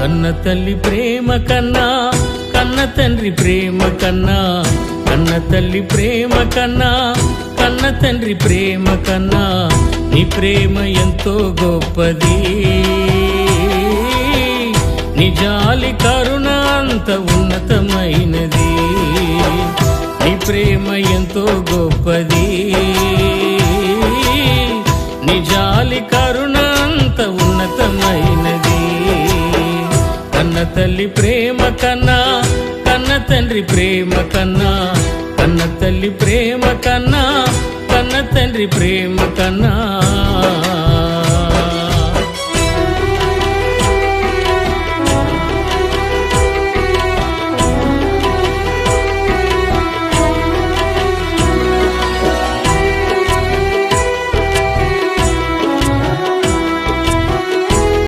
కన్న తల్లి ప్రేమ కన్నా కన్న తండ్రి ప్రేమ కన్నా కన్న తల్లి ప్రేమ కన్నా కన్న తండ్రి ప్రేమ కన్నా నీ ప్రేమ ఎంతో గొప్పది. నిజాలి కరుణ అంత ఉన్నతమైనది. నీ ప్రేమ ఎంతో గొప్పది. నిజాలి కరుణ కన్న తల్లి ప్రేమ కన్నా కన్న తండ్రి ప్రేమ కన్నా కన్న తల్లి ప్రేమ కన్నా కన్న తండ్రి ప్రేమ కన్నా.